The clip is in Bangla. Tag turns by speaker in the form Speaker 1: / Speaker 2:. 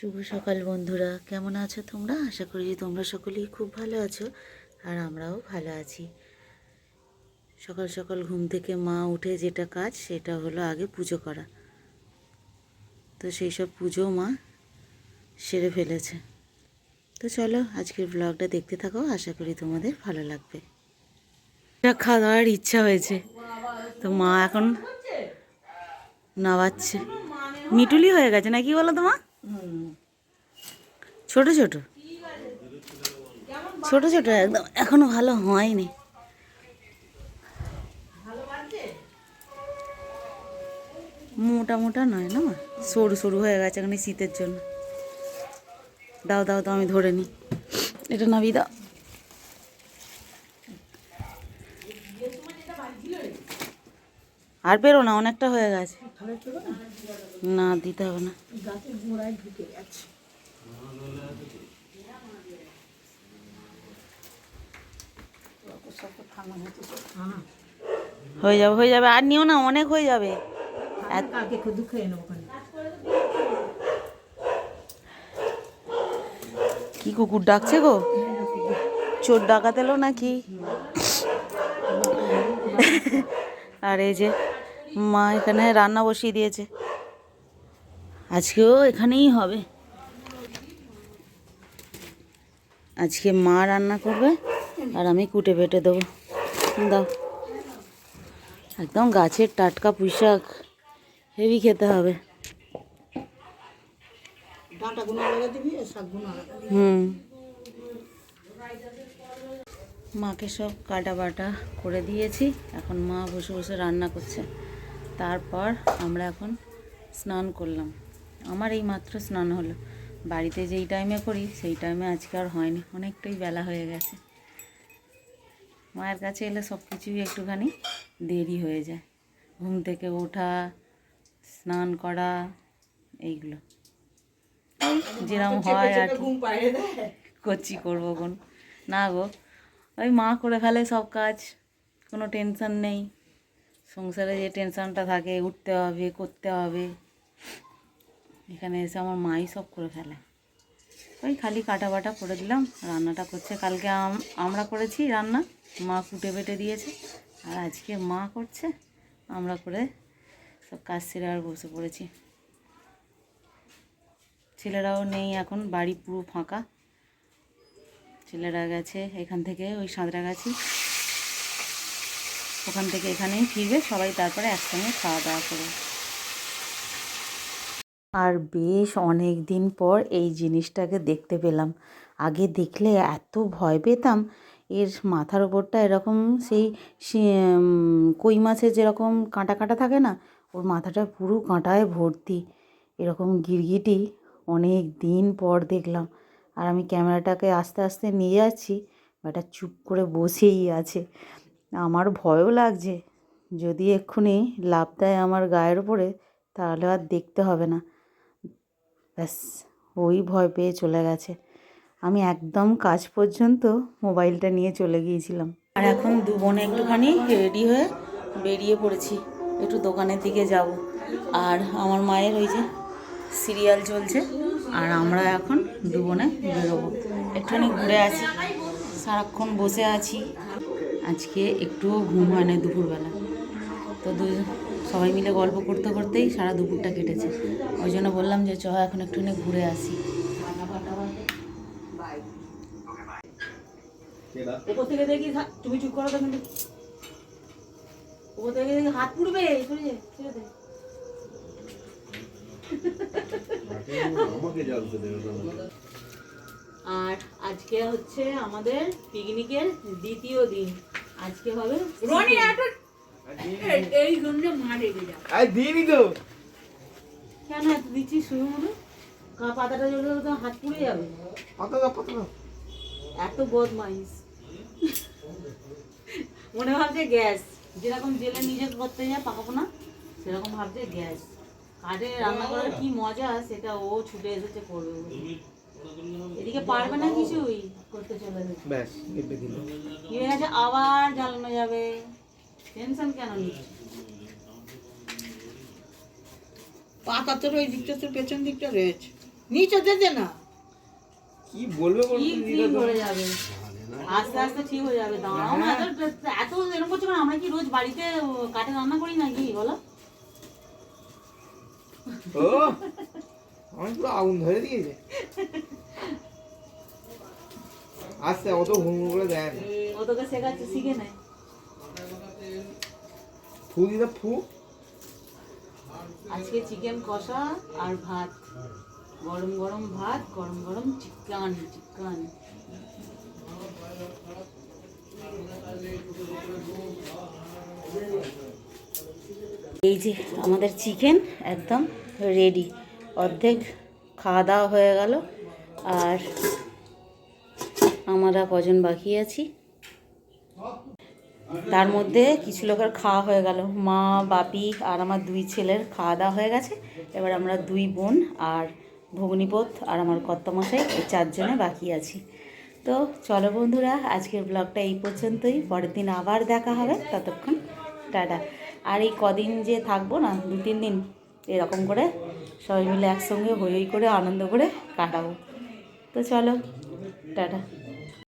Speaker 1: শুভ সকাল বন্ধুরা। কেমন আছো তোমরা? আশা করি তোমরা সকলেই খুব ভালো আছো আর আমরাও ভালো আছি। সকাল সকাল ঘুম থেকে মা উঠে যেটা কাজ, সেটা হলো আগে পুজো করা। তো সেই সব পুজো মা সেরে ফেলেছে। তো চলো আজকের ব্লগটা দেখতে থাকো, আশা করি তোমাদের ভালো লাগবে। খাওয়া দাওয়ার ইচ্ছা হয়েছে। তো মা এখন নাওয়াচ্ছে মিটুলি হয়ে গেছে নাকি বলো তো মা? ছোট ছোট। ছোট ছোট, একদম। এখনও ভালো হয়নি। মোটা মোটা নয় না? সরু সরু হয়ে গেছে এখন শীতের জন্য। দাও দাও দাও, আমি ধরে নিই। এটা নাবি দাও। আর পেরো না, অনেকটা হয়ে গেছে। না, দিতে হবে না। হয়ে যাবে হয়ে যাবে। আর নিও না অনেক হয়ে যাবে। কি কুকুর ডাকছে গো? চোর ডাকাত এলো নাকি? আর এই যে মা এখানে রান্না বসিয়ে দিয়েছে। আজকেও এখানেই হবে। আজকে মা রান্না করবে আর আমি কুটে বেটে দেবো। দাও। একদম গাছের টাটকা পুঁইশাক। হেভি খেতে হবে। হুম। মাকে সব কাটা বাটা করে দিয়েছি। এখন মা বসে বসে রান্না করছে। তারপর আমরা এখন স্নান করলাম। আমার এই মাত্র স্নান হলো। বাড়িতে যেই টাইমে করি সেই টাইমে আজকে আর হয়নি। অনেকটাই বেলা হয়ে গেছে। মায়ের কাছে এলে সব কিছুই একটুখানি দেরি হয়ে যায়। ঘুম থেকে ওঠা স্নান করা এইগুলো। যেরকম হয় আর করছি করব কোন? না গো ওই মা করে ফেলে সব কাজ। কোনো টেনশন নেই। সংসারে যে টেনশনটা থাকে উঠতে হবে করতে হবে। এখানে এসে আমার মাই সব করে ফেলে। ওই খালি কাটা বাটা করে দিলাম, রান্নাটা করছে। কালকে আম- আমরা করেছি রান্না, মা কুটে বেটে দিয়েছে, আর আজকে মা করছে, আমরা করে সব কাজ সেরে আর বসে পড়েছি। ছেলেরাও নেই এখন, বাড়ি পুরো ফাঁকা। ছেলেরা গেছে এখান থেকে, ওই সাঁতরাগাছি। ওখান থেকে এখানেই ফিরবে, সবাই তারপরে একসঙ্গে খাওয়া দাওয়া করবে। আর বেশ অনেক দিন পর এই জিনিসটাকে দেখতে পেলাম। আগে দেখলে এত ভয় পেতাম, এর মাথার ওপরটা এরকম সেই কই মাছের যেরকম কাঁটা কাঁটা থাকে না, ওর মাথাটা পুরো কাঁটায় ভর্তি, এরকম গিরগিটি অনেক দিন পর দেখলাম। আর আমি ক্যামেরাটাকে আস্তে আস্তে নিয়ে যাচ্ছি ব্যাটা চুপ করে বসেই আছে। আমার ভয়ও লাগছে, যদি এক্ষুনি লাভ দেয় আমার গায়ের উপরে, তাহলে আর দেখতে হবে না। ব্যাস, ওই ভয় পেয়ে চলে গেছে। আমি একদম কাজ পর্যন্ত মোবাইলটা নিয়ে চলে গিয়েছিলাম। আর এখন দু বোনে একটুখানি রেডি হয়ে বেরিয়ে পড়েছি। একটু দোকানের দিকে যাব। আর আমার মায়ের ওই যে সিরিয়াল চলছে। আর আমরা এখন দু বোনে বেরোবো। একটুখানি ঘুরে আছি সারাক্ষণ বসে আছি। আজকে একটুও ঘুম হয় না দুপুরবেলা। তো দু সবাই মিলে গল্প করতে করতেই সারা দুপুরটা কেটেছে। ওই জন্য বললাম যে চ এখন একটুখানি ঘুরে আসি। ওপর থেকে দেখি তুমি চুপ করো হাত পুড়বে আর আজকে হচ্ছে আমাদের পিকনিকের দ্বিতীয় দিন। আজকে হবে
Speaker 2: এই জন্য মা রেগে যাও
Speaker 3: আরে দিইনি তো।
Speaker 1: কেন এত দিচ্ছি শুরু মনে কা পাতাটা জ্বলে তো হাত পুড়ে যাবে।
Speaker 3: পাতা দাও পাতা দাও
Speaker 1: এত বদমাইশ। মনে ভাবছে গ্যাস। যেরকম জেলে নিজে করতে যায় পাকাবো না সেরকম ভাবছে গ্যাস। কাঠে রান্না করার কি মজা সেটা ও ছুটে এসেছে করবে এদিকে পারবে না কিছুই করতে চলে গেছে? আবার জ্বালানো যাবে। টেনশন কেন
Speaker 2: পাতা তোর ওই দিকটা তোর পেছন দিকটা রয়েছে।
Speaker 4: নিচে যেতে না।
Speaker 3: কি বলবে?
Speaker 1: হয়ে যাবে। আস্তে আস্তে ঠিক হয়ে যাবে। দাঁড়াও না এত এত এরকম করছ কেন? আমরা কি রোজ বাড়িতে কাঠে রান্না করি নাকি? বলো।
Speaker 3: ও আমি পুরো আগুন ধরে দিয়েছে। আস্তে অত হুড়মুড় করে দেয় না।
Speaker 1: ও তোকে শেখাচ্ছে শিখে নেয়।
Speaker 3: ফু দিদা ফু
Speaker 1: আজকে চিকেন কষা আর ভাত। গরম গরম ভাত, গরম গরম চিকেন চিকেন। এই যে আমাদের চিকেন একদম রেডি অর্ধেক খাওয়া দাওয়া হয়ে গেল। আর আমরা কজন বাকি আছি? তার মধ্যে কিছু লোকের খাওয়া হয়ে গেল। মা, বাপি আর আমার দুই ছেলের খাওয়া দাওয়া হয়ে গেছে। এবার আমরা দুই বোন আর ভগ্নিপথ আর আমার কর্তামশাই, এই চারজনে বাকি আছি। তো চলো বন্ধুরা, আজকের ব্লগটা এই পর্যন্তই। পরের দিন আবার দেখা হবে। ততক্ষণ টাটা। আর এই কদিন যে থাকব না, দু তিন দিন, এরকম করে সবাই মিলে একসঙ্গে হই হই করে আনন্দ করে কাটাবো। তো চলো, টাটা।